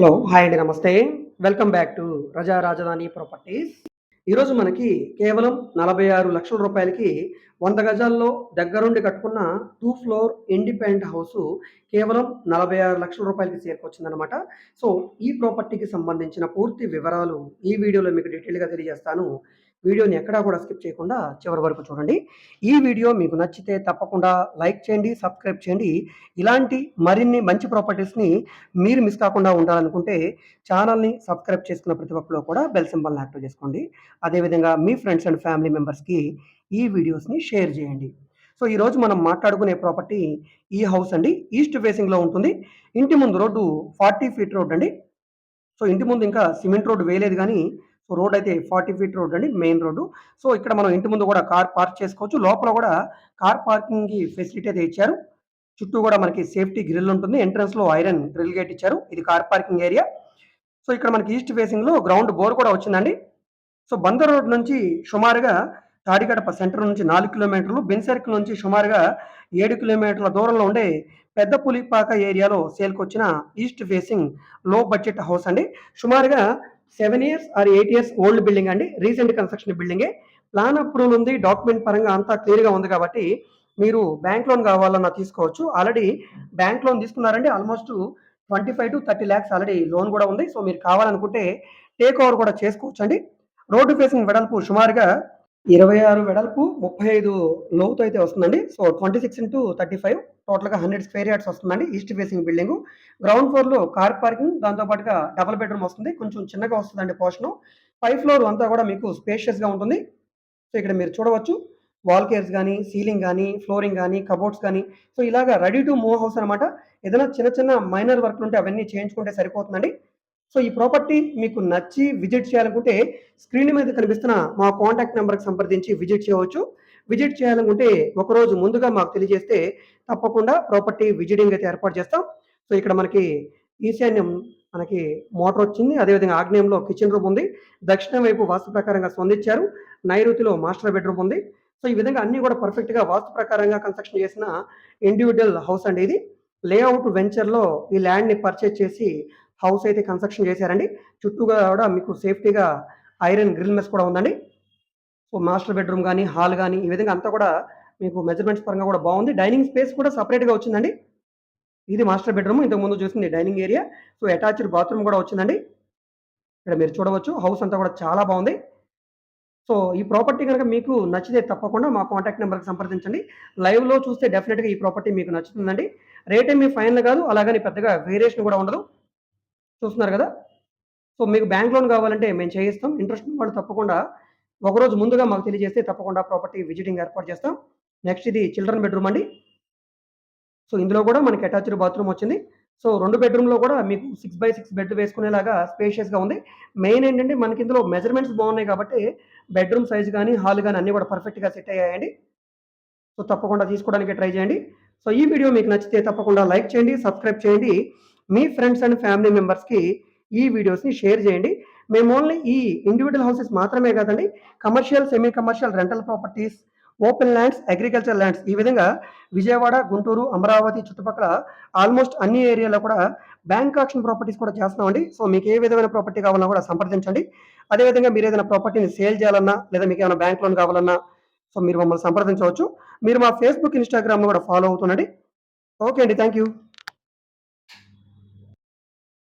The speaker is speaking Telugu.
హలో హాయ్ అండి నమస్తే. వెల్కమ్ బ్యాక్ టు రజా రాజధాని ప్రాపర్టీస్. ఈరోజు మనకి కేవలం నలభై ఆరు లక్షల రూపాయలకి వంద గజాల్లో దగ్గరుండి కట్టుకున్న టూ ఫ్లోర్ ఇండిపెండెంట్ హౌస్ కేవలం నలభై ఆరు లక్షల రూపాయలకి చేరుకొచ్చిందనమాట సో ఈ ప్రాపర్టీకి సంబంధించిన పూర్తి వివరాలు ఈ వీడియోలో మీకు డీటెయిల్గా తెలియజేస్తాను. వీడియోని ఎక్కడా కూడా స్కిప్ చేయకుండా చివరి వరకు చూడండి. ఈ వీడియో మీకు నచ్చితే తప్పకుండా లైక్ చేయండి సబ్స్క్రైబ్ చేయండి. ఇలాంటి మరిన్ని మంచి ప్రాపర్టీస్ని మీరు మిస్ కాకుండా ఉండాలనుకుంటే ఛానల్ని సబ్స్క్రైబ్ చేసుకున్న ప్రతి ఒక్కరు కూడా బెల్ సింబల్ని యాక్టివ్ చేసుకోండి. అదేవిధంగా మీ ఫ్రెండ్స్ అండ్ ఫ్యామిలీ మెంబర్స్కి ఈ వీడియోస్ని షేర్ చేయండి. సో ఈరోజు మనం మాట్లాడుకునే ప్రాపర్టీ ఈ హౌస్ అండి. ఈస్ట్ ఫేసింగ్లో ఉంటుంది. ఇంటి ముందు రోడ్డు ఫార్టీ ఫీట్ రోడ్ అండి. సో ఇంటి ముందు ఇంకా సిమెంట్ రోడ్డు వేయలేదు కానీ సో రోడ్ అయితే ఫార్టీ ఫీట్ రోడ్ అండి మెయిన్ రోడ్డు. సో ఇక్కడ మనం ఇంటి ముందు కూడా కార్ పార్క్ చేసుకోవచ్చు. లోపల కూడా కార్ పార్కింగ్కి ఫెసిలిటీ అయితే ఇచ్చారు. చుట్టూ కూడా మనకి సేఫ్టీ గ్రిల్ ఉంటుంది. ఎంట్రన్స్లో ఐరన్ గ్రిల్ గేట్ ఇచ్చారు. ఇది కార్ పార్కింగ్ ఏరియా. సో ఇక్కడ మనకి ఈస్ట్ ఫేసింగ్లో గ్రౌండ్ బోర్ కూడా వచ్చిందండి. సో బందర్ రోడ్ నుంచి సుమారుగా తాడిగడప సెంటర్ నుంచి నాలుగు కిలోమీటర్లు బెన్ సర్కిల్ నుంచి సుమారుగా ఏడు కిలోమీటర్ల దూరంలో ఉండే పెద్ద పులిపాక ఏరియాలో సేల్కొచ్చిన ఈస్ట్ ఫేసింగ్లో బడ్జెట్ హౌస్ అండి. సుమారుగా seven years or eight years old building అండి. రీసెంట్ కన్స్ట్రక్షన్ బిల్డింగే. ప్లాన్ అప్రూవల్ ఉంది. డాక్యుమెంట్ పరంగా అంతా క్లియర్గా ఉంది కాబట్టి మీరు బ్యాంక్ లోన్ కావాలన్నా తీసుకోవచ్చు. ఆల్రెడీ బ్యాంక్ లోన్ తీసుకున్నారండి. Almost twenty five to thirty lakhs already loan కూడా ఉంది. సో మీరు కావాలనుకుంటే టేక్ ఓవర్ కూడా చేసుకోవచ్చు అండి రోడ్డు ఫేసింగ్ వెడల్పు సుమారుగా ఇరవై ఆరు వెడల్పు ముప్పై ఐదు లోతు అయితే వస్తుందండి. So twenty six into thirty five టోటల్గా హండ్రెడ్ స్క్వేర్ యార్డ్స్ వస్తుందండి. East facing building. గ్రౌండ్ ఫ్లోర్లో కార్ పార్కింగ్ దాంతోపాటుగా డబుల్ బెడ్రూమ్ వస్తుంది. కొంచెం చిన్నగా వస్తుందండి పోర్షన్. పై ఫ్లోర్ అంతా కూడా మీకు స్పేషియస్గా ఉంటుంది. సో ఇక్కడ మీరు చూడవచ్చు. వాల్ కేర్స్ కానీ సీలింగ్ కానీ ఫ్లోరింగ్ కానీ కబోర్డ్స్ కానీ సో ఇలాగా రెడీ టు మూవ్ హౌస్ అనమాట ఏదైనా చిన్న చిన్న మైనర్ వర్క్లు ఉంటే అవన్నీ చేయించుకుంటే సరిపోతుందండి. సో ఈ ప్రాపర్టీ మీకు నచ్చి విజిట్ చేయాలనుకుంటే స్క్రీన్ మీద కనిపిస్తున్న మా కాంటాక్ట్ నెంబర్కి సంప్రదించి విజిట్ చేయవచ్చు. విజిట్ చేయాలనుకుంటే ఒకరోజు ముందుగా మాకు తెలియజేస్తే తప్పకుండా ప్రాపర్టీ విజిటింగ్ అయితే ఏర్పాటు చేస్తాం. సో ఇక్కడ మనకి ఈశాన్యం మనకి మోటార్ వచ్చింది. అదేవిధంగా ఆగ్నేయంలో కిచెన్ రూమ్ ఉంది. దక్షిణం వైపు వాస్తు ప్రకారంగా స్పందించారు. నైరుతిలో మాస్టర్ బెడ్రూమ్ ఉంది. సో ఈ విధంగా అన్ని కూడా పర్ఫెక్ట్గా వాస్తు ప్రకారంగా కన్స్ట్రక్షన్ చేసిన ఇండివిజువల్ హౌస్ అండి ఇది. లేఅవుట్ వెంచర్లో ఈ ల్యాండ్ని పర్చేజ్ చేసి హౌస్ అయితే కన్స్ట్రక్షన్ చేశారండి. చుట్టూగా కూడా మీకు సేఫ్టీగా ఐరన్ గ్రిల్ మెస్ కూడా ఉందండి. సో మాస్టర్ బెడ్రూమ్ కానీ హాల్ కానీ ఈ విధంగా అంతా కూడా మీకు మెజర్మెంట్స్ పరంగా కూడా బాగుంది. డైనింగ్ స్పేస్ కూడా సపరేట్గా వచ్చిందండి. ఇది మాస్టర్ బెడ్రూమ్. ఇంతకుముందు చూసింది dining area. So attached bathroom కూడా వచ్చిందండి. ఇక్కడ మీరు చూడవచ్చు. హౌస్ అంతా కూడా చాలా బాగుంది. సో ఈ ప్రాపర్టీ కనుక మీకు నచ్చితే తప్పకుండా మా కాంటాక్ట్ నెంబర్కి సంప్రదించండి. లైవ్లో చూస్తే డెఫినెట్గా ఈ ప్రాపర్టీ మీకు నచ్చుతుందండి. రేట్ ఏమీ ఫైనల్ కాదు. అలాగని పెద్దగా వేరియేషన్ కూడా ఉండదు. చూస్తున్నారు కదా? సో మీకు బ్యాంక్ లోన్ కావాలంటే మేము చేయిస్తాం. ఇంట్రెస్ట్ వాళ్ళు తప్పకుండా ఒకరోజు ముందుగా మాకు తెలియజేస్తే తప్పకుండా ప్రాపర్టీ విజిటింగ్ ఏర్పాటు చేస్తాం. నెక్స్ట్ ఇది చిల్డ్రన్ బెడ్రూమ్ అండి. సో ఇందులో కూడా మనకి అటాచ్డ్ బాత్రూమ్ వచ్చింది. సో రెండు బెడ్రూమ్లో కూడా మీకు సిక్స్ బై సిక్స్ బెడ్ వేసుకునేలాగా స్పేషియస్గా ఉంది. మెయిన్ ఏంటంటే మనకి ఇందులో మెజర్మెంట్స్ బాగున్నాయి కాబట్టి బెడ్రూమ్ సైజ్ కానీ హాల్ కానీ అన్నీ కూడా పర్ఫెక్ట్గా సెట్ అయ్యాయండి. సో తప్పకుండా తీసుకోవడానికి ట్రై చేయండి. సో ఈ వీడియో మీకు నచ్చితే తప్పకుండా లైక్ చేయండి సబ్స్క్రైబ్ చేయండి. మీ ఫ్రెండ్స్ అండ్ ఫ్యామిలీ మెంబర్స్కి ఈ వీడియోస్ని షేర్ చేయండి. మేము ఓన్లీ ఈ ఇండివిజువల్ హౌసెస్ మాత్రమే కాదండి commercial semi commercial rental properties open lands agriculture lands ఈ విధంగా విజయవాడ గుంటూరు అమరావతి చుట్టుపక్కల ఆల్మోస్ట్ అన్ని ఏరియాలో కూడా బ్యాంక్ ఆక్షన్ ప్రాపర్టీస్ కూడా చేస్తున్నామండి. సో మీకు ఏ విధమైన ప్రాపర్టీ కావాలన్నా కూడా సంప్రదించండి. అదేవిధంగా మీరు ఏదైనా ప్రాపర్టీని సేల్ చేయాలన్నా లేదా మీకు ఏమైనా బ్యాంక్ లోన్ కావాలన్నా సో మీరు మమ్మల్ని సంప్రదించవచ్చు. మీరు మా ఫేస్బుక్ ఇన్స్టాగ్రామ్లో కూడా ఫాలో అవుతుండండి. ఓకే అండి థ్యాంక్ యూ